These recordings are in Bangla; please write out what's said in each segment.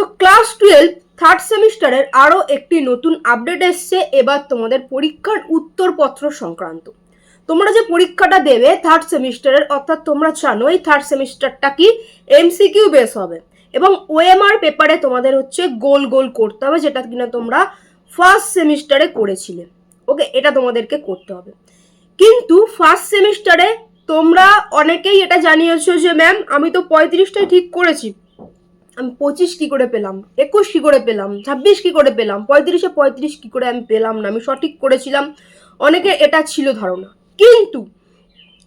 তো ক্লাস টুয়েলভ থার্ড সেমিস্টারের আরও একটি নতুন আপডেট এসছে। এবার তোমাদের পরীক্ষার উত্তরপত্র সংক্রান্ত। তোমরা যে পরীক্ষাটা দেবে থার্ড সেমিস্টারের অর্থাৎ তোমরা জানো এই থার্ড সেমিস্টারটা কি এমসিকিউ বেস হবে। এবং ওএমআর পেপারে তোমাদের হচ্ছে গোল গোল করতে হবে, যেটা কিনা তোমরা ফার্স্ট সেমিস্টারে করেছিলে। ওকে এটা তোমাদেরকে করতে হবে। কিন্তু ফার্স্ট সেমিস্টারে তোমরা অনেকেই এটা জানিয়েছো যে ম্যাম আমি তো পঁয়ত্রিশটাই ঠিক করেছি। আমি পঁচিশ কি করে পেলাম? একুশ কি করে পেলাম? ছাব্বিশ কি করে পেলাম? পঁয়ত্রিশে পঁয়ত্রিশ কি করে আমি পেলাম না? আমি সঠিক করেছিলাম? অনেকে এটা ছিল ধারণা। কিন্তু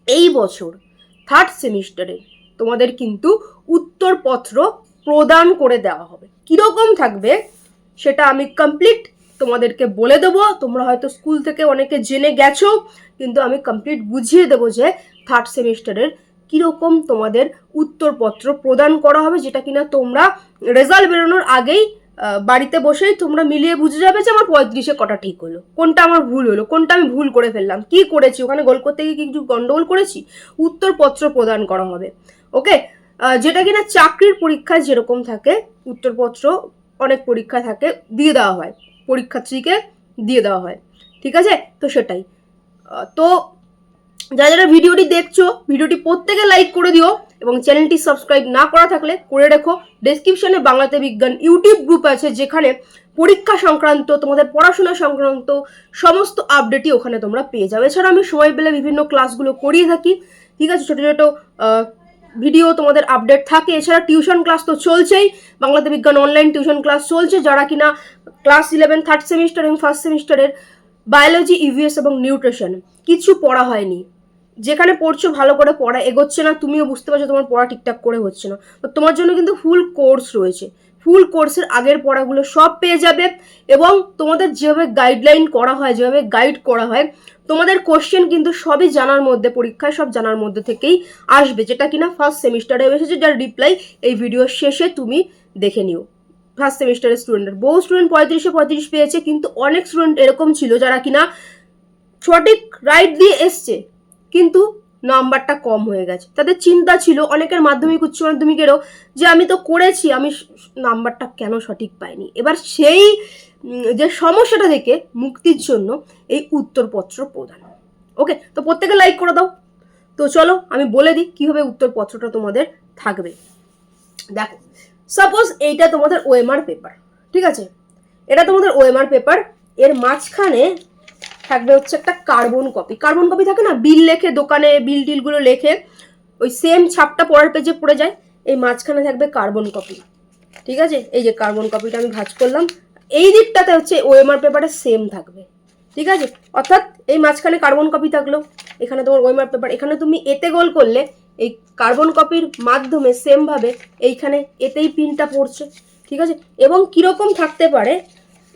এই বছর থার্ড সেমিস্টারে তোমাদের কিন্তু উত্তরপত্র প্রদান করে দেওয়া হবে। কীরকম থাকবে সেটা আমি কমপ্লিট তোমাদেরকে বলে দেবো। তোমরা হয়তো স্কুল থেকে অনেকে জেনে গেছো, কিন্তু আমি কমপ্লিট বুঝিয়ে দেবো যে থার্ড সেমিস্টারের কীরকম তোমাদের উত্তরপত্র প্রদান করা হবে যেটা কিনা তোমরা রেজাল্ট বেরোনোর আগেই বাড়িতে বসেই তোমরা মিলিয়ে বুঝে যাবে যে আমার পঁয়ত্রিশে কটা ঠিক হলো। কোনটা আমার ভুল হলো, কোনটা আমি ভুল করে ফেললাম, কি করেছি, ওখানে গোল করতে গিয়ে কিছু গন্ডগোল করেছি? উত্তরপত্র প্রদান করা হবে। ওকে যেটা কিনা চাকরির পরীক্ষায় যেরকম থাকে, উত্তরপত্র অনেক পরীক্ষা থাকে, দিয়ে দেওয়া হয়। পরীক্ষার্থীকে দিয়ে দেওয়া হয়। ঠিক আছে? তো সেটাই। তো যারা যারা ভিডিওটি দেখছ, ভিডিওটি প্রত্যেকে লাইক করে দিও এবং চ্যানেলটি সাবস্ক্রাইব না করা থাকলে করে রেখো। ডেসক্রিপশনে বাংলাতে বিজ্ঞান ইউটিউব গ্রুপ আছে, যেখানে পরীক্ষা সংক্রান্ত, তোমাদের পড়াশোনা সংক্রান্ত সমস্ত আপডেটই ওখানে তোমরা পেয়ে যাবে। এছাড়া আমি সময় পেলে বিভিন্ন ক্লাসগুলো করিয়ে থাকি। ঠিক আছে, ছোটো ছোটো ভিডিও তোমাদের আপডেট থাকে। এছাড়া টিউশন ক্লাস তো চলছেই। বাংলাতে বিজ্ঞান অনলাইন টিউশন ক্লাস চলছে। যারা কিনা ক্লাস ইলেভেন থার্ড সেমিস্টার এবং ফার্স্ট সেমিস্টারের বায়োলজি ইভিএস এবং নিউট্রিশন কিছু পড়া হয়নি। যেখানে পড়ছো ভালো করে পড়া এগোচ্ছে না, তুমিও বুঝতে পারছ তোমার পড়া ঠিকঠাক করে হচ্ছে না। তো তোমার জন্য কিন্তু ফুল কোর্স রয়েছে। ফুল কোর্সের আগের পড়াগুলো সব পেয়ে যাবে এবং তোমাদের যেভাবে গাইডলাইন করা হয়, যেভাবে গাইড করা হয়, তোমাদের কোশ্চেন কিন্তু সবই জানার মধ্যে পরীক্ষায় সব জানার মধ্যে থেকেই আসবে। যেটা কিনা ফার্স্ট সেমিস্টারে এসেছে যার রিপ্লাই এই ভিডিওর শেষে তুমি দেখে নিও। ফার্স্ট সেমিস্টারের স্টুডেন্টের বহু স্টুডেন্ট পঁয়ত্রিশে পঁয়ত্রিশ পেয়েছে, কিন্তু অনেক স্টুডেন্ট এরকম ছিল যারা কিনা সঠিক রাইট দিয়ে এসছে, কিন্তু নাম্বারটা কম হয়ে গেছে। তাদের চিন্তা ছিল অনেকের মাধ্যমিক, উচ্চ মাধ্যমিকেরও যে আমি তো করেছি, আমি নাম্বারটা কেন সঠিক পাইনি। এবার সেই যে সমস্যাটা থেকে মুক্তির জন্য এই উত্তরপত্র প্রদান। ওকে তো প্রত্যেকে লাইক করে দাও। তো চলো আমি বলে দিই কীভাবে উত্তরপত্রটা তোমাদের থাকবে। দেখো সাপোজ এইটা তোমাদের ওএমআর পেপার ঠিক আছে? এটা তোমাদের ওএমআর পেপার এর মাঝখানে থাকবে হচ্ছে একটা কার্বন কপি কার্বন কপি থাকে না? বিল লেখে, দোকানে বিল টিলগুলো লেখে, ওই সেম ছাপটা পরের পেজে পড়ে যায়, এই মাঝখানে থাকবে কার্বন কপি ঠিক আছে? এই যে কার্বন কপিটা আমি ভাঁজ করলাম, এই দিকটাতে হচ্ছে ওএমআর পেপারে সেম থাকবে। ঠিক আছে? অর্থাৎ এই মাঝখানে কার্বন কপি থাকল, এখানে তোমার ওএমআর পেপার এখানে তুমি এতে গোল করলে এই কার্বন কপির মাধ্যমে সেমভাবে এইখানে এতেই পিনটা পড়ছে, ঠিক আছে? এবং কীরকম থাকতে পারে,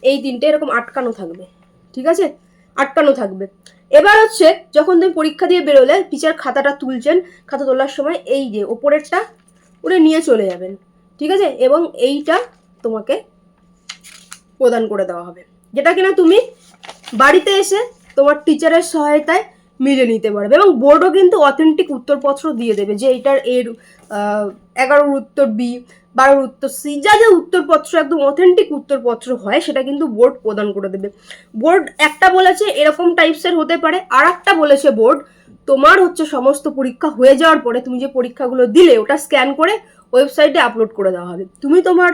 এই তিনটে এরকম আটকানো থাকবে, ঠিক আছে? আটকানো থাকবে। এবার হচ্ছে, যখন তুমি পরীক্ষা দিয়ে বেরোলে টিচার খাতাটা তুলছেন, খাতা তোলার সময় এই যে ওপরেরটা, উনি নিয়ে চলে যাবেন, ঠিক আছে? এবং এইটা তোমাকে প্রদান করে দেওয়া হবে। যেটা কিনা তুমি বাড়িতে এসে তোমার টিচারের সহায়তায় মিলে নিতে পারবে এবং বোর্ডও কিন্তু অথেন্টিক উত্তরপত্র দিয়ে দেবে যে এইটার এর এগারোর উত্তর বি বারোর উত্তর সি যা যা উত্তরপত্র একদম অথেন্টিক উত্তরপত্র হয় সেটা কিন্তু বোর্ড প্রদান করে দেবে। বোর্ড একটা বলেছে এরকম টাইপসের হতে পারে আর একটা বলেছে বোর্ড তোমার হচ্ছে সমস্ত পরীক্ষা হয়ে যাওয়ার পরে তুমি যে পরীক্ষাগুলো দিলে ওটা স্ক্যান করে ওয়েবসাইটে আপলোড করে দেওয়া হবে। তুমি তোমার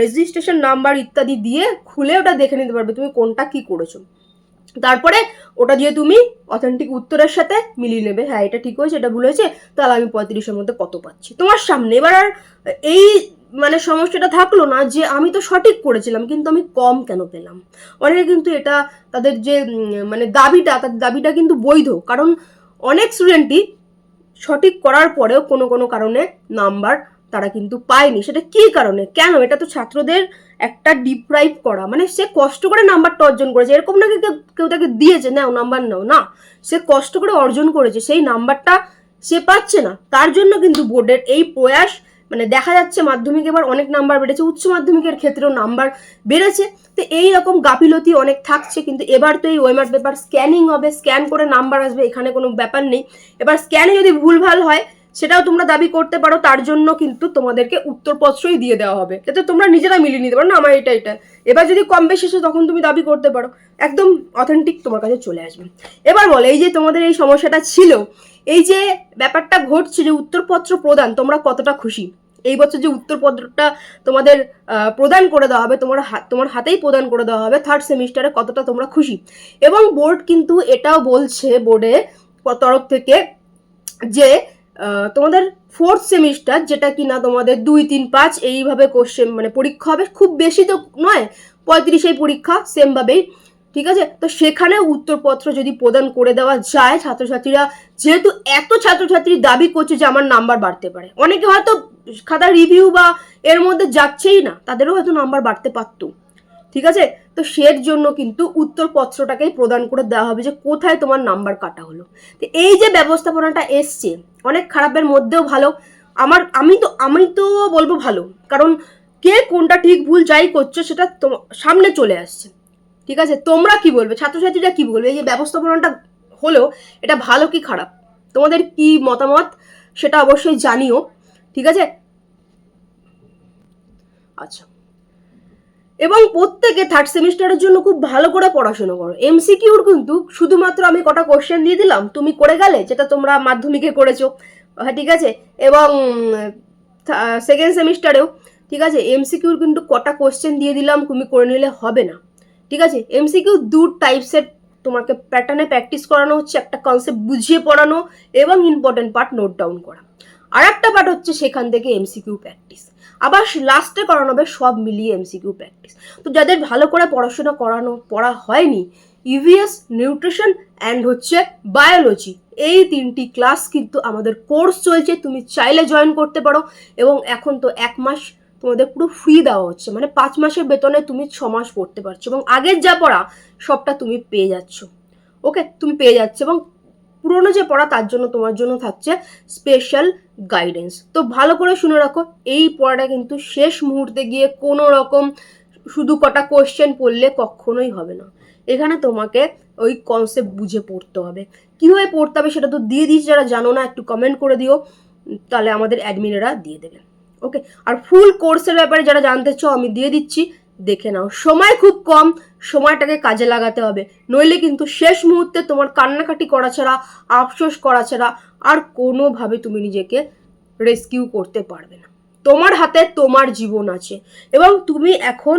রেজিস্ট্রেশন নাম্বার ইত্যাদি দিয়ে খুলে ওটা দেখে নিতে পারবে তুমি কোনটা কি করেছ। তারপরে ওটা দিয়ে তুমি অথেন্টিক উত্তরের সাথে মিলিয়ে নেবে। হ্যাঁ এটা ঠিক হয়েছে, এটা ভুল হয়েছে, তাহলে আমি পঁয়ত্রিশের মধ্যে কত পাচ্ছি? তোমার সামনে এবার আর এই মানে সমস্যাটা থাকল না যে আমি তো সঠিক করেছিলাম, কিন্তু আমি কম কেন পেলাম? অনেকে কিন্তু এটা তাদের যে মানে দাবিটা তাদের দাবিটা কিন্তু বৈধ। কারণ অনেক স্টুডেন্টই সঠিক করার পরেও কোনো কোনো কারণে নাম্বার তারা কিন্তু পায়নি। সেটা কী কারণে? কেন? এটা তো ছাত্রদের একটা ডিপ্রাইভ করা। মানে সে কষ্ট করে নাম্বারটা অর্জন করেছে। এরকম নাকি কেউ- তাকে দিয়েছে, নাও, নাম্বার নাও। না, সে কষ্ট করে অর্জন করেছে। সেই নাম্বারটা সে পাচ্ছে না। তার জন্য কিন্তু বোর্ডের এই প্রয়াস মানে দেখা যাচ্ছে মাধ্যমিক এবার অনেক নাম্বার বেড়েছে। উচ্চ মাধ্যমিকের ক্ষেত্রেও নাম্বার বেড়েছে। তো এই রকম গাফিলতি অনেক থাকছে, কিন্তু এবার তো এই ওয়েমার পেপার স্ক্যানিং হবে। স্ক্যান করে নাম্বার আসবে, এখানে কোনো ব্যাপার নেই। এবার স্ক্যানে যদি ভুলভাল হয় সেটাও তোমরা দাবি করতে পারো, তার জন্য কিন্তু তোমাদেরকে উত্তরপত্রই দিয়ে দেওয়া হবে। যাতে তোমরা নিজেরা মিলিয়ে নিতে পারো, না, আমার এটা এটা। এবার যদি কম বেশি এসে তখন তুমি দাবি করতে পারো, একদম অথেন্টিক তোমার কাছে চলে আসবে। এবার বলো, এই যে তোমাদের এই সমস্যাটা ছিল, এই যে ব্যাপারটা ঘটছে যে উত্তরপত্র প্রদান, তোমরা কতটা খুশি? এই বছর যে উত্তরপত্রটা তোমাদের প্রদান করে দেওয়া হবে, তোমার হাত তোমার হাতেই প্রদান করে দেওয়া হবে থার্ড সেমিস্টারে কতটা তোমরা খুশি? এবং বোর্ড কিন্তু এটাও বলছে বোর্ডে তরফ থেকে যে তোমাদের ফোর্থ সেমিস্টার যেটা কি না তোমাদের দুই, তিন, পাঁচ, এইভাবে কোশ্চেন মানে পরীক্ষা হবে। খুব বেশি তো নয় পঁয়ত্রিশেই পরীক্ষা সেমভাবেই ঠিক আছে? তো সেখানে উত্তরপত্র যদি প্রদান করে দেওয়া যায় ছাত্রছাত্রীরা, যেহেতু এত ছাত্রছাত্রী দাবি করছে যে আমার নাম্বার বাড়তে পারে। অনেকে হয়তো খাতা রিভিউ বা এর মধ্যে যাচ্ছেই না, তাদেরও হয়তো নাম্বার বাড়তে পারতো। ঠিক আছে? তো সের জন্য কিন্তু উত্তরপত্রটাকেই প্রদান করে দেওয়া হবে যে কোথায় তোমার নাম্বার কাটা হলো। তো এই যে ব্যবস্থাপনাটা এসছে, অনেক খারাপের মধ্যেও ভালো। আমার, আমি তো আমি তো বলব ভালো। কারণ কে কোনটা ঠিক ভুল যাই করছ সেটা সামনে চলে আসছে। ঠিক আছে? তোমরা কি বলবে? ছাত্রছাত্রীরা কি বলবে? এই যে ব্যবস্থাপনাটা হলো, এটা ভালো কি খারাপ? তোমাদের কি মতামত? সেটা অবশ্যই জানিও। ঠিক আছে? আচ্ছা। এবং প্রত্যেকে থার্ড সেমিস্টারের জন্য খুব ভালো করে পড়াশোনা করো। এমসিকিউর কিন্তু শুধুমাত্র আমি কটা কোশ্চেন দিয়ে দিলাম, তুমি করে গেলে যেটা তোমরা মাধ্যমিকে করেছ। হ্যাঁ ঠিক আছে? এবং সেকেন্ড সেমিস্টারেও ঠিক আছে? এমসিকিউর কিন্তু কটা কোশ্চেন দিয়ে দিলাম, তুমি করে নিলে হবে না। ঠিক আছে? এমসিকিউ দু টাইপসের তোমাকে প্যাটার্নে প্র্যাকটিস করানো হচ্ছে, একটা কনসেপ্ট বুঝিয়ে পড়ানো এবং ইম্পর্টেন্ট পার্ট নোট ডাউন করা। আর একটা পার্ট হচ্ছে সেখান থেকে এমসিকিউ প্র্যাকটিস আবার লাস্টে করানো হবে সব মিলিয়ে এমসিকিউ প্র্যাকটিস তো যাদের ভালো করে পড়াশোনা করানো, পড়া হয়নি ইভিএস নিউট্রিশন অ্যান্ড হচ্ছে বায়োলজি এই তিনটি ক্লাস কিন্তু আমাদের কোর্স চলছে, তুমি চাইলে জয়েন করতে পারো এবং এখন তো এক মাস তোমাদের পুরো ফ্রি দেওয়া হচ্ছে মানে পাঁচ মাসের বেতনে তুমি ছ মাস পড়তে পারছ এবং আগের যা পড়া, সবটা তুমি পেয়ে যাচ্ছ। ওকে তুমি পেয়ে যাচ্ছ এবং পুরোনো যে পড়া, তার জন্য তোমার জন্য থাকছে স্পেশাল গাইডেন্স তো ভালো করে শুনে রাখো, এই পড়াটা কিন্তু শেষ মুহূর্তে গিয়ে কোনো রকম শুধু কটা কোয়েশ্চেন পড়লে কখনোই হবে না। এখানে তোমাকে ওই কনসেপ্ট বুঝে পড়তে হবে। কীভাবে পড়তে হবে সেটা তো দিয়ে দিস যারা জানো না, একটু কমেন্ট করে দিও, তাহলে আমাদের অ্যাডমিনেরা দিয়ে দেবে। ওকে আর ফুল কোর্সের ব্যাপারে যারা জানতে চাও, আমি দিয়ে দিচ্ছি। দেখে নাও। সময় খুব কম, সময়টাকে কাজে লাগাতে হবে। নইলে কিন্তু শেষ মুহূর্তে তোমার কান্নাকাটি করা ছাড়া, আফসোস করা ছাড়া আর কোনোভাবে তুমি নিজেকে রেস্কিউ করতে পারবে না। তোমার হাতে তোমার জীবন আছে এবং তুমি এখন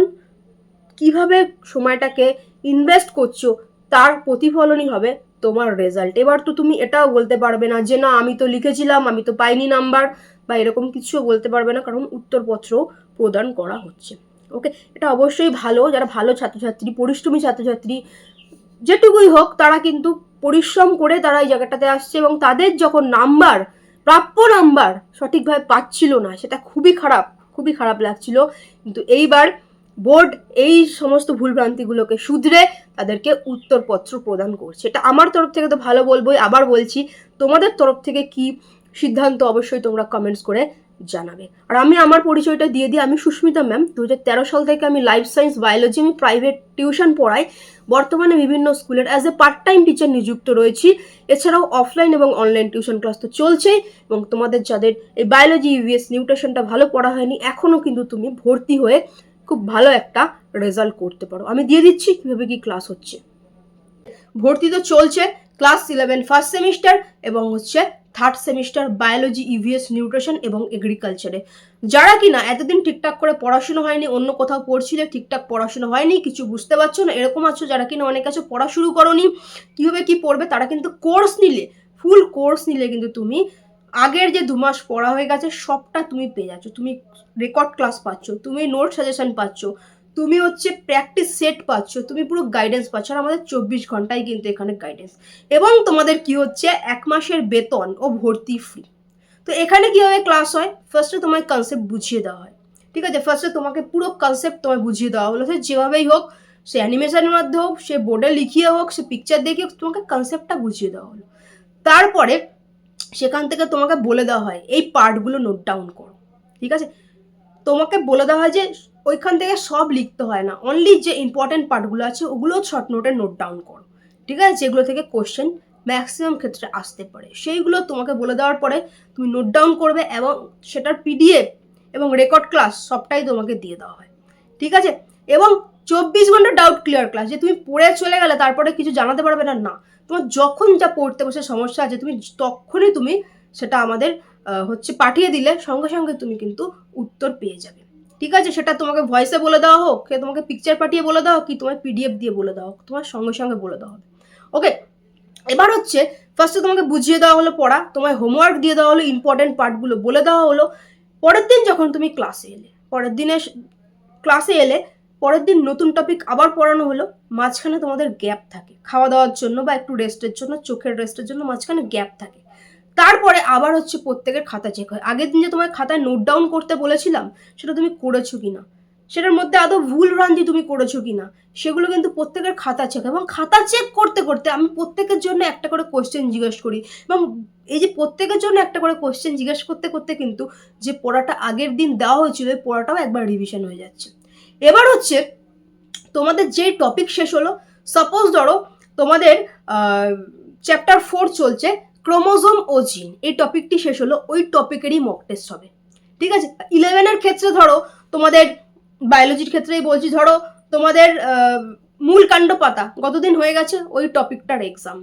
কীভাবে সময়টাকে ইনভেস্ট করছ তার প্রতিফলনই হবে তোমার রেজাল্ট এবার তো তুমি এটাও বলতে পারবে না যে, না, আমি তো লিখেছিলাম, আমি তো পাইনি নাম্বার বা এরকম কিছুও বলতে পারবে না কারণ উত্তরপত্র প্রদান করা হচ্ছে। ওকে? এটা অবশ্যই ভালো। যারা ভালো ছাত্রছাত্রী, পরিশ্রমী ছাত্রছাত্রী, যেটুকুই হোক, তারা কিন্তু পরিশ্রম করে তারা এই জায়গাটাতে আসছে এবং তাদের যখন নাম্বার, প্রাপ্য নাম্বার সঠিকভাবে পাচ্ছিল না, সেটা খুবই খারাপ খুবই খারাপ লাগছিল। কিন্তু এইবার বোর্ড এই সমস্ত ভুলভ্রান্তিগুলোকে শুধরে তাদেরকে উত্তরপত্র প্রদান করছে। এটা আমার তরফ থেকে তো ভালো বলবোই। আবার বলছি, তোমাদের তরফ থেকে কি সিদ্ধান্ত অবশ্যই তোমরা কমেন্টস করে জানাবে। আর আমি আমার পরিচয়টা দিয়ে দিই, আমি সুস্মিতা ম্যাম। দু হাজার তেরো সাল থেকে আমি লাইফ সায়েন্স বায়োলজি আমি প্রাইভেট টিউশন পড়াই। বর্তমানে বিভিন্ন স্কুলের as a part time teacher নিযুক্ত রয়েছি। এছাড়াও অফলাইন এবং অনলাইন টিউশন ক্লাস তো চলছেই এবং তোমাদের যাদের এই বায়োলজি ইভিএস নিউট্রিশনটা ভালো পড়া হয়নি এখনও কিন্তু তুমি ভর্তি হয়ে খুব ভালো একটা রেজাল্ট করতে পারো। আমি দিয়ে দিচ্ছি কীভাবে কি ক্লাস হচ্ছে। ভর্তি তো চলছে ক্লাস ইলেভেন ফার্স্ট সেমিস্টার এবং হচ্ছে third semester biology EVS nutrition এবং এগ্রিকালচারে যারা কিনা এতদিন ঠিকঠাক করে পড়াশুনো হয়নি, অন্য কোথাও পড়ছিলে, ঠিকঠাক পড়াশোনা হয়নি, কিছু বুঝতে পারছ না, এরকম আছো যারা কিনা অনেক কাছে পড়া শুরু করনি, কীভাবে কি পড়বে তারা কিন্তু কোর্স নিলে ফুল কোর্স নিলে কিন্তু তুমি আগের যে দু মাস পড়া হয়ে গেছে, সবটা তুমি পেয়ে যাচ্ছ। তুমি রেকর্ড ক্লাস পাচ্ছ, তুমি নোট সাজেশন পাচ্ছ তুমি হচ্ছে প্র্যাকটিস সেট পাচ্ছ তুমি পুরো গাইডেন্স পাচ্ছ আর আমাদের চব্বিশ ঘন্টায় কিন্তু এখানে গাইডেন্স এবং তোমাদের কি হচ্ছে এক মাসের বেতন ও ভর্তি ফ্রি তো এখানে কীভাবে ক্লাস হয়? ফার্স্টে তোমায় কনসেপ্ট বুঝিয়ে দেওয়া হয়। ঠিক আছে? ফার্স্টে তোমাকে পুরো কনসেপ্ট তোমায় বুঝিয়ে দেওয়া হলো। সে যেভাবেই হোক সে অ্যানিমেশনের মধ্যে হোক সে বোর্ডে লিখিয়ে হোক সে পিকচার দেখে হোক, তোমাকে কনসেপ্টটা বুঝিয়ে দেওয়া হলো। তারপরে সেখান থেকে তোমাকে বলে দেওয়া হয় এই পার্টগুলো নোট ডাউন করো। ঠিক আছে? তোমাকে বলে দেওয়া হয় যে ওইখান থেকে সব লিখতে হয় না। অনলি যে ইম্পর্টেন্ট পার্টগুলো আছে, ওগুলো শর্ট নোটে নোট ডাউন করো। ঠিক আছে? যেগুলো থেকে কোশ্চেন ম্যাক্সিমাম ক্ষেত্রে আসতে পারে। সেইগুলো তোমাকে বলে দেওয়ার পরে তুমি নোট ডাউন করবে এবং সেটার পিডিএফ এবং রেকর্ড ক্লাস সবটাই তোমাকে দিয়ে দেওয়া হয়। ঠিক আছে? এবং চব্বিশ ঘণ্টা ডাউট ক্লিয়ার ক্লাস যে তুমি পড়ে চলে গেলে তারপরে কিছু জানাতে পারবে না না। তোমার যখন যা পড়তে বসে সমস্যা আছে, তুমি তখনই তুমি সেটা আমাদের হচ্ছে পাঠিয়ে দিলে সঙ্গে সঙ্গে তুমি কিন্তু উত্তর পেয়ে যাবে। ঠিক আছে, সেটা তোমাকে ভয়েসে বলে দেওয়া হোক তোমাকে পিকচার পাঠিয়ে বলে দেওয়া হোক কি তোমার পিডিএফ দিয়ে বলে দেওয়া হোক, তোমার সঙ্গে সঙ্গে বলে দেওয়া হবে। ওকে এবার হচ্ছে ফার্স্টে তোমাকে বুঝিয়ে দেওয়া হলো পড়া, তোমায় হোমওয়ার্ক দিয়ে দেওয়া হলো ইম্পর্টেন্ট পার্টগুলো বলে দেওয়া হলো। পরের দিন যখন তুমি ক্লাসে এলে, পরের দিনে ক্লাসে এলে, পরের দিন নতুন টপিক আবার পড়ানো হলো, মাঝখানে তোমাদের গ্যাপ থাকে। খাওয়া দাওয়ার জন্য বা একটু রেস্টের জন্য, চোখের রেস্টের জন্য মাঝখানে গ্যাপ থাকে। তারপরে আবার হচ্ছে প্রত্যেকের খাতা চেক হয়। আগের দিন যে তোমার খাতায় নোট ডাউন করতে বলেছিলাম, সেটা তুমি করেছ কিনা? সেটার মধ্যে আদৌ ভুল ভ্রান্তি তুমি করেছ কি না সেগুলো কিন্তু প্রত্যেকের খাতা চেক এবং খাতা চেক করতে করতে আমি প্রত্যেকের জন্য একটা করে কোশ্চেন জিজ্ঞেস করি। এবং এই যে প্রত্যেকের জন্য একটা করে কোশ্চেন জিজ্ঞেস করতে করতে কিন্তু যে পড়াটা আগের দিন দেওয়া হয়েছিল ওই পড়াটাও একবার রিভিশন হয়ে যাচ্ছে। এবার হচ্ছে তোমাদের যে টপিক শেষ হলো সাপোজ ধরো তোমাদের চ্যাপ্টার ফোর চলছে ক্রোমোজোম ও জিন, এই টপিকটি শেষ হলো, ওই টপিকেরই মক টেস্ট হবে। ঠিক আছে? ইলেভেনের ক্ষেত্রে ধরো, তোমাদের বায়োলজির ক্ষেত্রেই বলছি, ধরো তোমাদের মূল কাণ্ড পাতা গতদিন হয়ে গেছে? ওই টপিকটার এক্সাম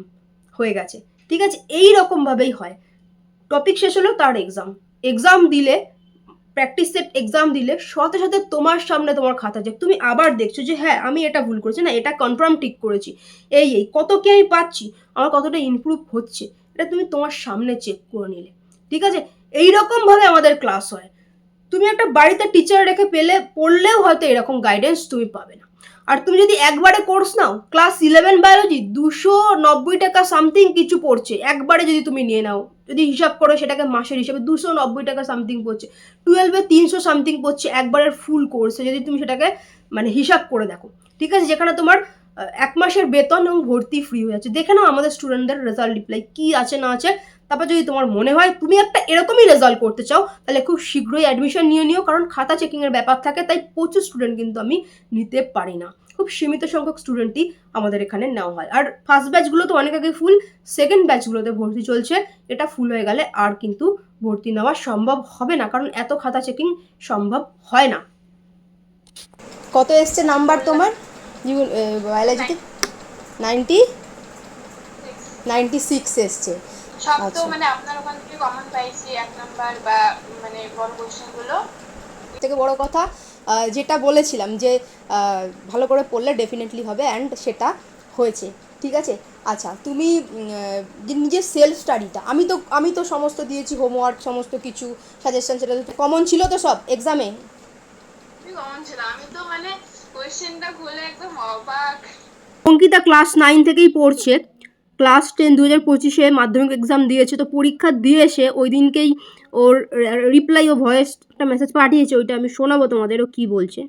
হয়ে গেছে। ঠিক আছে? এই রকমভাবেই হয়। টপিক শেষ হলো তার এক্সাম এক্সাম দিলে প্র্যাকটিস সেট এক্সাম দিলে, সাথে সাথে তোমার সামনে তোমার খাতা চেক তুমি আবার দেখছ যে হ্যাঁ আমি এটা ভুল করেছি, না, এটা কনফার্ম ঠিক করেছি। এই এই, কত কি আমি পাচ্ছি? আমার কতটা ইমপ্রুভ হচ্ছে? এটা তুমি তোমার সামনে চেক করে নিলে। ঠিক আছে? এই রকমভাবে আমাদের ক্লাস হয়। তুমি একটা বাড়িতে টিচার রেখে পেলে, পড়লেও হয়তো এরকম গাইডেন্স তুমি পাবে না। আর তুমি যদি একবারে কোর্স নাও ক্লাস ইলেভেন বায়োলজি দুশো নব্বই টাকা সামথিং কিছু পড়ছে, একবারে যদি তুমি নিয়ে নাও, যদি হিসাব করো সেটাকে মাসের হিসাবে দুশো নব্বই টাকা সামথিং পড়ছে টুয়েলভে তিনশো সামথিং পড়ছে, একবারের ফুল কোর্সে যদি তুমি সেটাকে মানে হিসাব করে দেখো। ঠিক আছে? যেখানে তোমার এক মাসের বেতন এবং ভর্তি ফ্রি হয়ে যাচ্ছে। দেখে নাও আমাদের স্টুডেন্টদের রেজাল্ট রিপ্লাই কী আছে, না আছে। তারপর যদি তোমার মনে হয় তুমি একটা এরকমই রেজাল্ট করতে চাও, তাহলে খুব শীঘ্রই অ্যাডমিশন নিয়ে নিও, কারণ খাতা চেকিংয়ের ব্যাপার থাকে, তাই প্রচুর স্টুডেন্ট কিন্তু আমি নিতে পারি না। খুব সীমিত সংখ্যক স্টুডেন্টই আমাদের এখানে নেওয়া হয়। আর ফার্স্ট ব্যাচগুলো তো অনেক আগে ফুল সেকেন্ড ব্যাচগুলোতে ভর্তি চলছে, এটা ফুল হয়ে গেলে আর কিন্তু ভর্তি নেওয়া সম্ভব হবে না, কারণ এত খাতা চেকিং সম্ভব হয় না। কত এসছে নাম্বার তোমার? বায়োলজিতে নাইনটি নাইনটি সিক্স এসছে। সব তো আচ্ছা। মানে আপনার ওখান থেকে কমন পাইছি এক নাম্বার বা মানে বড় কোশ্চেন থেকে বড় কথা যেটা বলেছিলাম যে ভালো করে পড়লে ডেফিনেটলি হবে অ্যান্ড সেটা হয়েছে। ঠিক আছে? আচ্ছা তুমি নিজের সেলফ স্টাডিটা আমি তো আমি তো সমস্ত দিয়েছি হোমওয়ার্ক সমস্ত কিছু সাজেশন সেটা কমন ছিল তো সব এক্সামে কমন ছিল। আমি তো মানে কোশ্চেনটা খুলে একদম অবাক। অঙ্কিতা ক্লাস নাইন থেকেই পড়ছে। ক্লাস টেন দু হাজার পঁচিশে মাধ্যমিক এক্সাম দিয়েছে তো পরীক্ষা দিয়ে এসে ওই দিনকেই ওর রিপ্লাই ও ভয়েস একটা মেসেজ পাঠিয়েছে ওইটা আমি শোনাবো তোমাদের ও কী বলছে।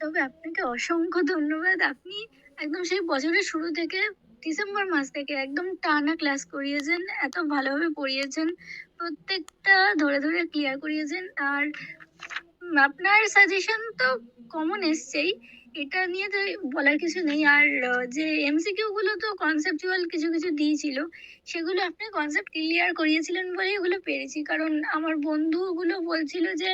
তবে আপনাকে অসংখ্য ধন্যবাদ। আপনি একদম সেই বছরের শুরু থেকে ডিসেম্বর মাস থেকে একদম টানা ক্লাস করিয়েছেন এত ভালোভাবে পড়িয়েছেন প্রত্যেকটা ধরে ধরে ক্লিয়ার করিয়েছেন। আর আপনার সাজেশন তো কমন এসছেই। এটা নিয়ে তো বলার কিছু নেই। আর যে এমসিকিউ গুলো তো কনসেপচুয়াল কিছু কিছু দিয়েছিল, সেগুলো আপনি কনসেপ্ট ক্লিয়ার করিয়েছিলেন বলেই ওগুলো পেরেছি। কারণ আমার বন্ধুগুলো বলছিল যে,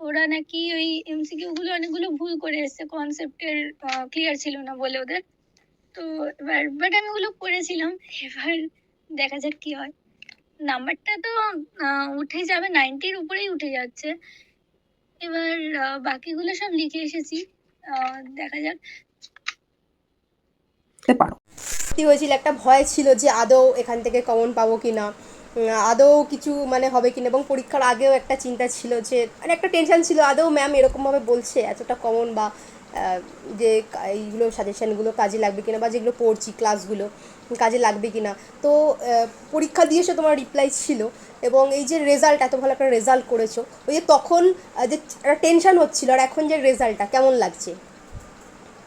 ওরা নাকি ওই এমসিকিউ গুলো অনেকগুলো ভুল করে এসেছে কনসেপ্টের ক্লিয়ার ছিল না বলে ওদের। তো এবার বাট আমি ওগুলো করেছিলাম। এবার দেখা যাক কি হয়। নাম্বারটা তো উঠে যাবে নাইনটির উপরেই উঠে যাচ্ছে। এবার বাকিগুলো সব লিখে এসেছি। দেখা যাক। পারো। হয়েছিল একটা ভয় ছিল যে আদৌ এখান থেকে কমন পাবো কি না আদৌ কিছু মানে হবে কিনা এবং পরীক্ষার আগেও একটা চিন্তা ছিল যে মানে একটা টেনশন ছিল আদৌ ম্যাম এরকমভাবে বলছে এতটা কমন বা যে এইগুলো সাজেশনগুলো কাজে লাগবে কিনা বা যেগুলো পড়ছি ক্লাসগুলো কাজে লাগবে কিনা। তো পরীক্ষা দিয়ে এসে তোমার রিপ্লাই ছিল। এবং এই যে রেজাল্ট এত ভালো একটা রেজাল্ট করেছ ওই যে তখন যে একটা টেনশন হচ্ছিল আর এখন যে রেজাল্টটা কেমন লাগছে?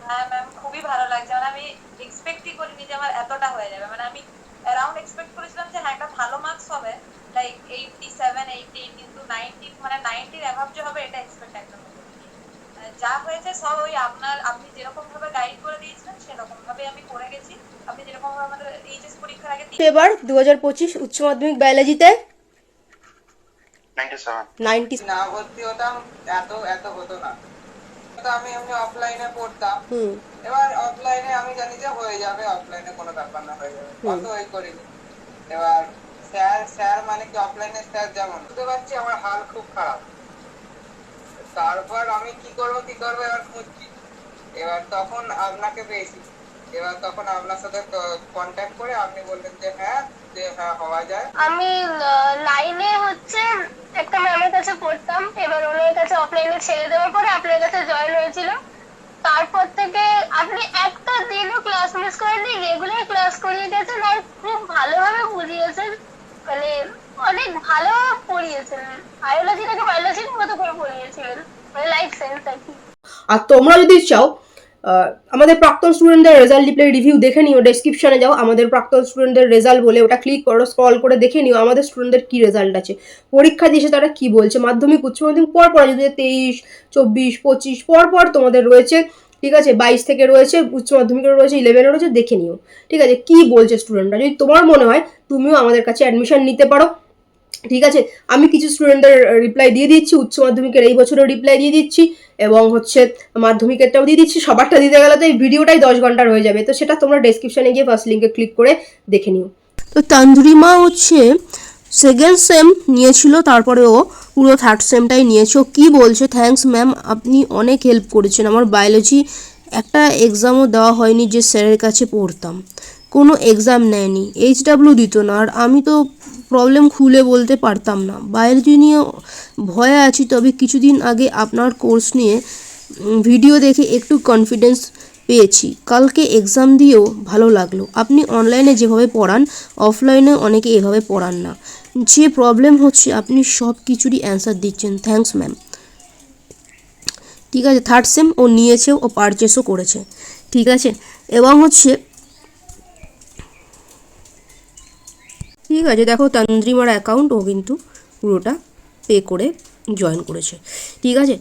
হ্যাঁ ম্যাম খুবই ভালো লাগছে। মানে আমি এক্সপেক্টই করিনি যে আমার এতটা হয়ে যাবে। মানে আমি অ্যারাউন্ড এক্সপেক্ট করেছিলাম যে হ্যাঁ একটা ভালো মার্কস হবে। লাইক এইটটি সেভেন এইটটি কিন্তু নাইনটি মানে নাইনটির অ্যাভাব যে হবে এটা এক্সপেক্ট একদম মানে যা হয়েছে সব ওই আপনার আপনি যেরকম ভাবে গাইড করে দিয়েছিলেন সেরকম ভাবে আমি করে গেছি। আপনি যেরকম ভাবে আমাদের এইচএস পরীক্ষার আগে এবার দু হাজার পঁচিশ উচ্চ মাধ্যমিক বায়োলজিতে নাইনটি সেভেন। নাইনটি না ভর্তি হতাম এত এত হতো না। তো আমি এমনি অফলাইনে পড়তাম। এবার অফলাইনে আমি জানি যে হয়ে যাবে অফলাইনে কোনো ব্যাপার না হয়ে যাবে। অত ওই করিনি এবার স্যার স্যার মানে কি অফলাইনে স্যার যেমন? বুঝতে পারছি আমার হাল খুব খারাপ। তারপর আমি কি করব কি করব এবার খুঁজছি। এবার তখন আপনাকে পেয়েছি। এবার তখন আপনার সাথে কন্ট্যাক্ট করে আপনি বললেন যে হ্যাঁ যে হ্যাঁ হওয়া যায়। আমি লাইনে হচ্ছে একটা ম্যামের কাছে পড়তাম। এবার ওনার কাছে অফলাইনে ছেড়ে দেওয়ার পরে আপনার কাছে জয়েন হয়েছিল। তারপর থেকে আপনি একটা দিনও ক্লাস মিস করেননি রেগুলার ক্লাস করিয়ে গেছেন আর খুব ভালোভাবে বুঝিয়েছেন। মানে অনেক ভালো পড়িয়েছেন। বায়োলজিটাকে বায়োলজির মতো করে পড়িয়েছিলেন মানে লাইফ সায়েন্স আর কি। আর তোমরা যদি চাও আমাদের প্রাক্তন স্টুডেন্টদের রেজাল্ট রিপ্লাই রিভিউ দেখে নিও ডেসক্রিপশনে যাও, আমাদের প্রাক্তন স্টুডেন্টদের রেজাল্ট বলে ওটা ক্লিক করো স্ক্রল করে দেখে নিও আমাদের স্টুডেন্টদের কী রেজাল্ট আছে। পরীক্ষা দিয়েছে তারা কি বলছে? মাধ্যমিক, উচ্চ মাধ্যমিক, পর পর যদি তেইশ, চব্বিশ, পঁচিশ, পর পর তোমাদের রয়েছে, ঠিক আছে, বাইশ থেকে রয়েছে, উচ্চ মাধ্যমিকের রয়েছে ইলেভেনের রয়েছে, দেখে নিও। ঠিক আছে, কি বলছে স্টুডেন্টরা যদি তোমার মনে হয়, তুমিও আমাদের কাছে অ্যাডমিশন নিতে পারো। ঠিক আছে? আমি কিছু স্টুডেন্টদের রিপ্লাই দিয়ে দিচ্ছি, উচ্চ মাধ্যমিকের এই বছরের রিপ্লাই দিয়ে দিচ্ছি, এবং হচ্ছে মাধ্যমিকেরটাও দিয়ে দিচ্ছি, সবারটা দিতে গেলে তো এই ভিডিওটাই দশ ঘণ্টার হয়ে যাবে। তো সেটা তোমরা ডেসক্রিপশনে গিয়ে ফার্স্ট লিঙ্কে ক্লিক করে দেখে নিও। তো তান্দুরিমা হচ্ছে সেকেন্ড সেম নিয়েছিল, তারপরে ও পুরো থার্ড সেমটাই নিয়েছে। কী বলছে? থ্যাঙ্কস ম্যাম আপনি অনেক হেল্প করেছেন। আমার বায়োলজি একটা এক্সামও দেওয়া হয়নি যে স্যারের কাছে পড়তাম। কোনো এক্সাম নেয়নি। এইচ ডাব্লিউ দিত না। আর আমি তো প্রবলেম খুলে বলতে পারতাম না। বায়োলজি নিয়ে ভয়ে আছি, তবে কিছুদিন আগে আপনার কোর্স নিয়ে ভিডিও দেখে একটু কনফিডেন্স পেয়েছি। কালকে এক্সাম দিয়েও ভালো লাগল। আপনি অনলাইনে যেভাবে পড়ান অফলাইনে অনেকে এভাবে পড়ান না। যে প্রবলেম হচ্ছে, আপনি সব কিছুরই অ্যান্সার দিচ্ছেন। থ্যাঙ্কস ম্যাম ঠিক আছে থার্ড সেম ও নিয়েছে ও পারচেসও করেছে। ঠিক আছে? এবং হচ্ছে ঠিক আছে, দেখো তন্দ্রিমার অ্যাকাউন্ট ও কিন্তু পুরোটা পে করে জয়েন করেছে। ঠিক আছে?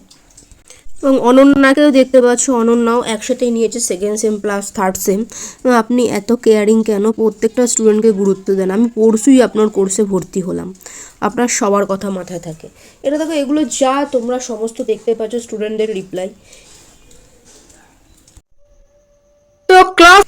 এবং অনন্যাকেও দেখতে পাচ্ছ, অনন্যাও একসাথেই নিয়েছে second sem plus third sem আপনি এত কেয়ারিং কেন? প্রত্যেকটা স্টুডেন্টকে গুরুত্ব দেন। আমি পরশুই আপনার কোর্সে ভর্তি হলাম। আপনার সবার কথা মাথায় থাকে। এটা দেখো, এগুলো যা তোমরা সমস্ত দেখতে পাচ্ছ স্টুডেন্টদের রিপ্লাই তো class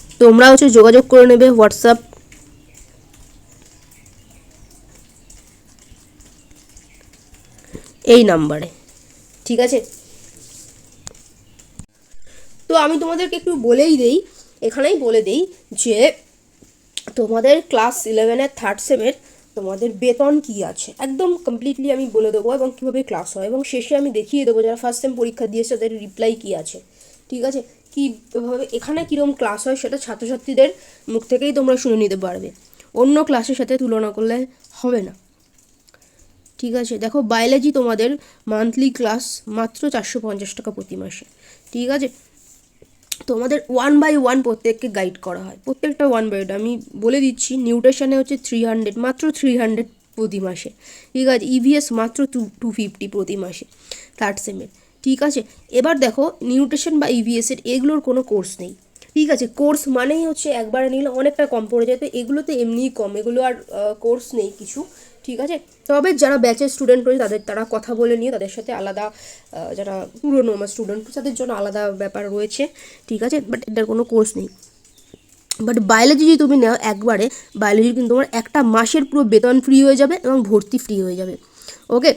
তোমরা হচ্ছে যোগাযোগ করে নেবে হোয়াটসঅ্যাপ। এই নাম্বারে, ঠিক আছে? তো আমি তোমাদেরকে একটু বলেই দেই, এখানেই বলে দেই যে তোমাদের ক্লাস ইলেভেনের থার্ড সেমের তোমাদের বেতন কি আছে? একদম কমপ্লিটলি আমি বলে দেবো এবং কীভাবে ক্লাস হয় এবং শেষে আমি দেখিয়ে দেবো যারা ফার্স্ট সেম পরীক্ষা দিয়েছে তাদের রিপ্লাই কি আছে, ঠিক আছে? কীভাবে এখানে কীরকম ক্লাস হয় সেটা ছাত্রছাত্রীদের মুখ থেকেই তোমরা শুনে নিতে পারবে। অন্য ক্লাসের সাথে তুলনা করলে হবে না। ঠিক আছে, দেখো বায়োলজি তোমাদের মান্থলি ক্লাস মাত্র চারশো পঞ্চাশ টাকা প্রতি মাসে। ঠিক আছে? তোমাদের ওয়ান বাই ওয়ান প্রত্যেককে গাইড করা হয়। প্রত্যেকটা ওয়ান বাই ওয়ান আমি বলে দিচ্ছি নিউট্রিশনে হচ্ছে থ্রি হান্ড্রেড মাত্র থ্রি হান্ড্রেড প্রতি মাসে। ঠিক আছে? ইভিএস মাত্র টু টু ফিফটি প্রতি মাসে থার্ড সেমের ঠিক আছে? এবার দেখো, নিউট্রিশন বা ইভিএসের এগুলোর কোনো কোর্স নেই। ঠিক আছে কোর্স মানেই হচ্ছে একবারে নিলে অনেকটা কম পড়ে যায়। তো এগুলোতে এমনিই কম, এগুলো আর কোর্স নেই কিছু, ঠিক আছে? তবে যারা ব্যাচের স্টুডেন্ট রয়েছে, তাদের, তারা কথা বলে নিয়ে তাদের সাথে আলাদা যারা পুরনো আমার স্টুডেন্ট তাদের জন্য আলাদা ব্যাপার রয়েছে, ঠিক আছে? বাট এটার কোনো কোর্স নেই। বাট বায়োলজি যদি তুমি নাও একবারে বায়োলজি কিন্তু তোমার একটা মাসের পুরো বেতন ফ্রি হয়ে যাবে এবং ভর্তি ফ্রি হয়ে যাবে। ওকে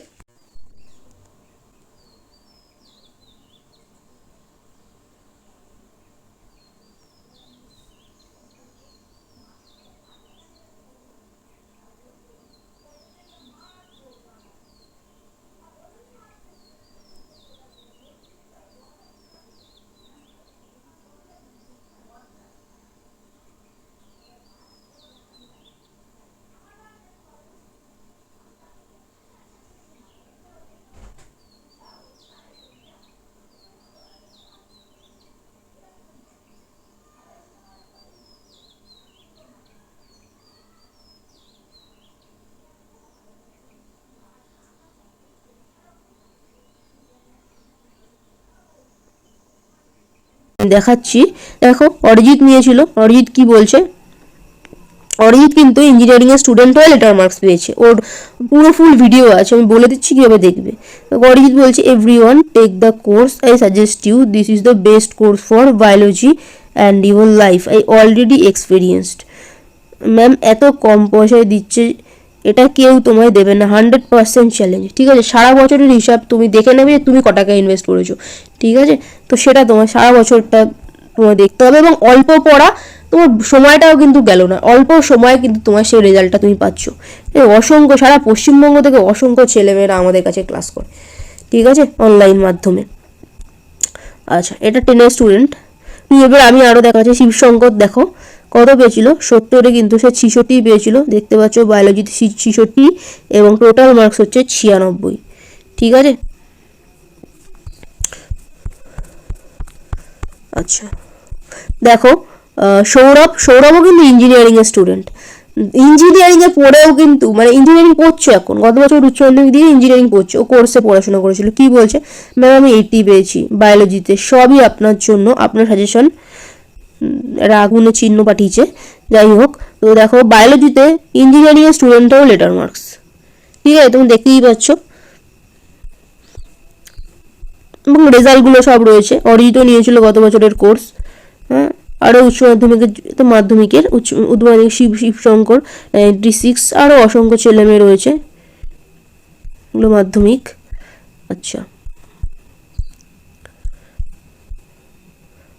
দেখাচ্ছি। দেখো, অরিজিৎ নিয়েছিল। অরিজিৎ কি বলছে? অরিজিৎ কিন্তু ইঞ্জিনিয়ারিং এর স্টুডেন্ট হয়ে লেটার মার্কস পেয়েছে। ওর পুরো ফুল ভিডিও আছে, আমি বলে দিচ্ছি কীভাবে দেখবে। অরিজিৎ বলছে every one take the course I suggest you this is the best course for biology and your life I already experienced ma'am এত কম পয়সায় দিচ্ছে এটা কেউ তোমায় দেবে না হান্ড্রেড পার্সেন্ট চ্যালেঞ্জ ঠিক আছে? সারা বছরের হিসাব তুমি দেখে নেবে যে তুমি ক টাকা ইনভেস্ট করেছ। ঠিক আছে? তো সেটা তোমার সারা বছরটা তোমায় দেখতে হবে এবং অল্প পড়া তোমার সময়টাও কিন্তু গেল না। অল্প সময়ে কিন্তু তোমার সেই রেজাল্টটা তুমি পাচ্ছ। অসংখ্য, সারা পশ্চিমবঙ্গ থেকে অসংখ্য ছেলেমেয়েরা আমাদের কাছে ক্লাস করে। ঠিক আছে? অনলাইন মাধ্যমে। আচ্ছা এটা টেনের স্টুডেন্ট এবার আমি আরও দেখাচ্ছি। শিবশঙ্কর দেখো। কত পেয়েছিল? সত্তরে কিন্তু সে ছিষট্টি পেয়েছিল। দেখতে পাচ্ছ বায়োলজিতে ছিষট্টি এবং টোটাল মার্কস হচ্ছে ছিয়ানব্বই। ঠিক আছে? আচ্ছা। দেখো সৌরভ, সৌরভও কিন্তু ইঞ্জিনিয়ারিং এর স্টুডেন্ট ইঞ্জিনিয়ারিং এ পড়েও কিন্তু মানে ইঞ্জিনিয়ারিং পড়ছে এখন। গত বছর উচ্চ মাধ্যমিক দিয়ে ইঞ্জিনিয়ারিং পড়ছে। ও কোর্সে পড়াশোনা করেছিল। কি বলছে? ম্যাম আমি এইটি পেয়েছি। বায়োলজিতে সবই আপনার জন্য, আপনার সাজেশন রাগুনে চিহ্ন পাঠিয়েছে। যাই হোক, তো দেখো বায়োলজিতে ইঞ্জিনিয়ারিং স্টুডেন্টরাও লেটার মার্কস ঠিক আছে তুমি দেখতেই পাচ্ছ। এবং রেজাল্টগুলো সব রয়েছে। অরিজিতও নিয়েছিল গত বছরের কোর্স হ্যাঁ আরও উচ্চ মাধ্যমিকের, তো মাধ্যমিকের, উচ্চ উচ্চ মাধ্যমিক শিব শিবশঙ্কর নাইনটি সিক্স আরও অসংখ্য ছেলেমেয়ে রয়েছে। এগুলো মাধ্যমিক। আচ্ছা।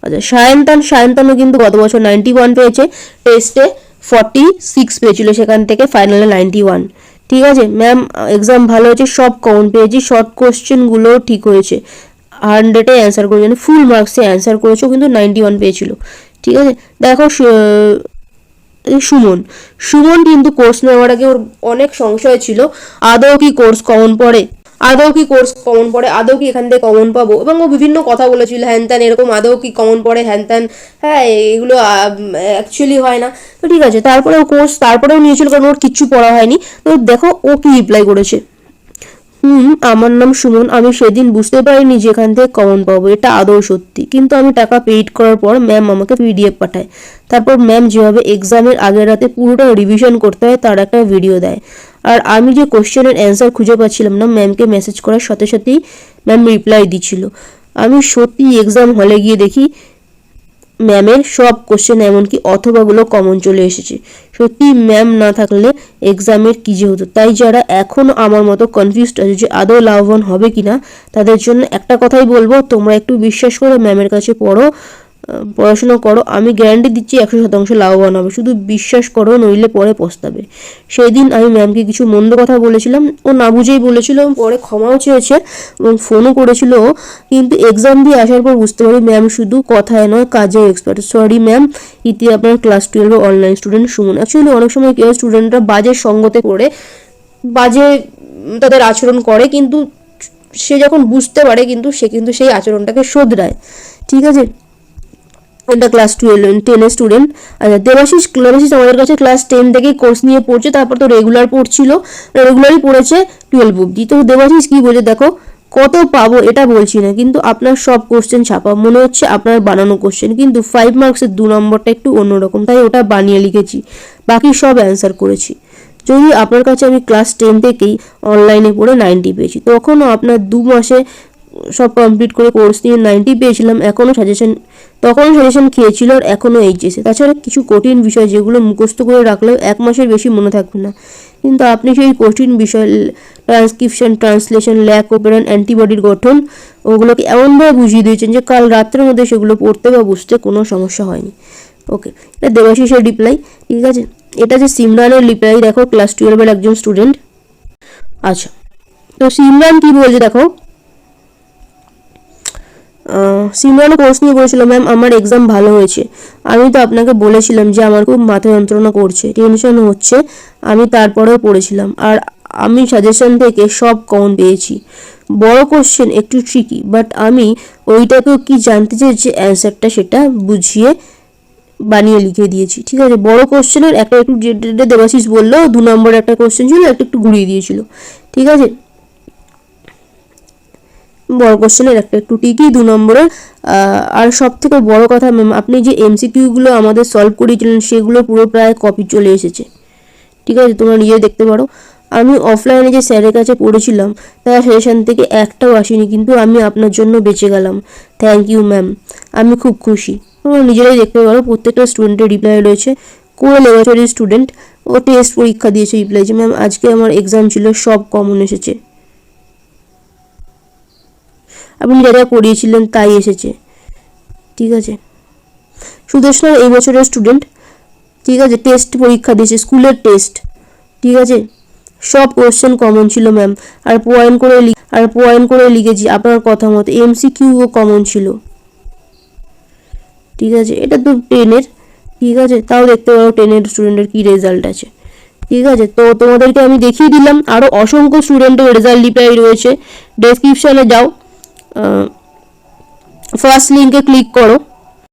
আচ্ছা সায়ন্তান, সায়ন্তানও কিন্তু গত বছর নাইনটি ওয়ান পেয়েছে। টেস্টে ফর্টি সিক্স পেয়েছিল সেখান থেকে ফাইনালে নাইনটি ওয়ান ঠিক আছে? ম্যাম এক্সাম ভালো হয়েছে, সব কমন পেয়েছি শর্ট কোশ্চেনগুলো ঠিক হয়েছে। হান্ড্রেডে অ্যান্সার করেছে মানে ফুল মার্কসে অ্যান্সার করেছ কিন্তু নাইনটি ওয়ান পেয়েছিল। ঠিক আছে? দেখো সুমন। সুমন কিন্তু কোর্স নেওয়ার আগে ওর অনেক সংশয় ছিল। আদৌ কি কোর্স কমন পড়ে? আদৌ কি কোর্স কমন পড়ে? আদৌ কি এখান থেকে কমন পাবো? এবং ও বিভিন্ন কথা বলেছিল, হ্যান ত্যান এরকম, আদৌ কি কমন পড়ে? হ্যান ত্যান হ্যাঁ এগুলো অ্যাকচুয়ালি হয় না। তো ঠিক আছে তারপরে ও কোর্স তারপরেও নিয়েছিল, কারণ ওর কিচ্ছু পড়া হয়নি। তো দেখো, ও কি রিপ্লাই করেছে। হুম, আমার নাম সুমন। আমি সেদিন বুঝতে পারিনি যে এখান থেকে কমন পাবো। এটা আদৌ সত্যি। কিন্তু আমি টাকা পেইড করার পর ম্যাম আমাকে পিডিএফ পাঠায়। তারপর ম্যাম যেভাবে এক্সামের আগের রাতে পুরোটা রিভিশন করতে হয়, তার একটা ভিডিও দেয়। আর আমি যে কোশ্চেনের অ্যান্সার খুঁজে পাচ্ছিলাম না ম্যামকে মেসেজ করার সাথে সাথেই ম্যাম রিপ্লাই দিচ্ছিল। আমি সত্যি এক্সাম হলে গিয়ে দেখি ম্যামের সব কোশ্চেন এমনকি অথবাগুলো কমন চলে এসেছে। সত্যি ম্যাম না থাকলে এক্সামের কী যে হতো? তাই যারা এখনও আমার মতো কনফিউজড আছে যে আদৌ লাভবান হবে কি না তাদের জন্য একটা কথাই বলব, তোমরা একটু বিশ্বাস করে ম্যামের কাছে পড়ো। পড়াশোনা করো, আমি গ্যারান্টি দিচ্ছি একশো শতাংশ লাভবান হবে। শুধু বিশ্বাস করো, নইলে পরে পস্তাবে। সেই দিন আমি ম্যামকে কিছু মন্দ কথা বলেছিলাম, ও না বুঝেই বলেছিল, পরে ক্ষমাও চেয়েছে এবং ফোনও করেছিল কিন্তু এক্সাম দিয়ে আসার পর বুঝতে পারি ম্যাম শুধু কথায় নয় কাজে এক্সপার্ট সরি ম্যাম ইতি আপনার ক্লাস টুয়েলভে অনলাইন স্টুডেন্ট সুমন। অ্যাকচুয়ালি অনেক সময় কেউ স্টুডেন্টরা বাজে সঙ্গতে করে বাজে তাদের আচরণ করে, কিন্তু সে যখন বুঝতে পারে, কিন্তু সে কিন্তু সেই আচরণটাকে শোধরায়। ঠিক আছে? এটা ক্লাস টুয়েলভ টেনের স্টুডেন্ট আচ্ছা দেবাশিস দেবাশিস আমাদের কাছে ক্লাস টেন থেকেই কোর্স নিয়ে পড়ছে, তারপর তো রেগুলার পড়ছিল। রেগুলারই পড়েছে টুয়েলভ অব্দি তো দেবাশিস কী বলছে দেখো, কত পাবো এটা বলছি না, কিন্তু আপনার সব কোশ্চেন ছাপা। মনে হচ্ছে আপনার বানানো কোশ্চেন কিন্তু ফাইভ মার্কসের দু নম্বরটা একটু অন্যরকম, তাই ওটা বানিয়ে লিখেছি। বাকি সব অ্যান্সার করেছি। যদি আপনার কাছে আমি ক্লাস টেন থেকেই অনলাইনে পড়ে নাইনটি পেয়েছি, তখনও আপনার দু মাসে সব কমপ্লিট করে কোর্স নিয়ে নাইনটি পেয়েছিলাম এখনও সাজেশন তখনও সাজেশন খেয়েছিল আর এখনও এইচএসে তাছাড়া কিছু কঠিন বিষয় যেগুলো মুখস্থ করে রাখলেও এক মাসের বেশি মনে থাকবে না। কিন্তু আপনি সেই কঠিন বিষয় ট্রান্সক্রিপশন ট্রান্সলেশন ল্যাক ওপেরান অ্যান্টিবডির গঠন, ওগুলোকে এমনভাবে বুঝিয়ে দিয়েছেন যে কাল রাত্রের মধ্যে সেগুলো পড়তে বা বুঝতে কোনো সমস্যা হয়নি। ওকে এটা দেবাশিসের রিপ্লাই ঠিক আছে? এটা যে সিমরানের রিপ্লাই দেখো ক্লাস টুয়েলভের একজন স্টুডেন্ট আচ্ছা তো সিমরান কি বলছে, দেখো? সিমরানও কোর্স নিয়ে বলেছিল ম্যাম আমার এক্সাম ভালো হয়েছে। আমি তো আপনাকে বলেছিলাম যে আমার খুব মাথা যন্ত্রণা করছে টেনশন হচ্ছে। আমি তারপরেও পড়েছিলাম। আর আমি সাজেশন থেকে সব কমন পেয়েছি। বড় কোশ্চেন একটু ট্রিকি বাট আমি ওইটাকেও কি জানতে চেয়েছি অ্যান্সারটা সেটা বুঝিয়ে বানিয়ে লিখে দিয়েছি, ঠিক আছে? বড় কোশ্চেনের একটা একটু দেবাশিস বলল, দু নম্বর একটা কোশ্চেন ছিল, একটা একটু ঘুরিয়ে দিয়েছিল, ঠিক আছে? বড় কোশ্চেনের একটা একটু টিকি দু নম্বরের আর সব থেকে বড় কথা ম্যাম আপনি যে এমসিকিউগুলো আমাদের সলভ করিয়েছিলেন সেগুলো পুরো প্রায় কপি চলে এসেছে। ঠিক আছে? তোমরা নিজে দেখতে পারো। আমি অফলাইনে যে স্যারের কাছে পড়েছিলাম, তার সেশন থেকে একটাও আসেনি, কিন্তু আমি আপনার জন্য বেঁচে গেলাম। থ্যাংক ইউ ম্যাম আমি খুব খুশি। তোমরা নিজেরাই দেখতে পারো, প্রত্যেকটা স্টুডেন্টের রিপ্লাই রয়েছে। কোয়েল এবছরের স্টুডেন্ট ও টেস্ট পরীক্ষা দিয়েছে রিপ্লাই যে ম্যাম আজকে আমার এক্সাম ছিল, সব কমন এসেছে। আপনি যা যা তাই এসেছে। ঠিক আছে? সুদেশনার এই বছরের স্টুডেন্ট ঠিক আছে? টেস্ট পরীক্ষা দিয়েছে, স্কুলের টেস্ট ঠিক আছে? সব কোশ্চেন কমন ছিল ম্যাম আর পয়েন্ট করে আর পয়েন্ট করে লিখেছি, আপনার কথা মতো। এমসি কিউও কমন ছিল। ঠিক আছে? এটা তো টেনের ঠিক আছে? তাও দেখতে পারো টেনের স্টুডেন্টের কী রেজাল্ট আছে। ঠিক আছে? তো তোমাদেরকে আমি দেখিয়ে দিলাম। আরও অসংখ্য স্টুডেন্টের রেজাল্ট রিপ্লাই রয়েছে। ডেসক্রিপশানে যাও। ফার্স্ট লিঙ্কে ক্লিক করো।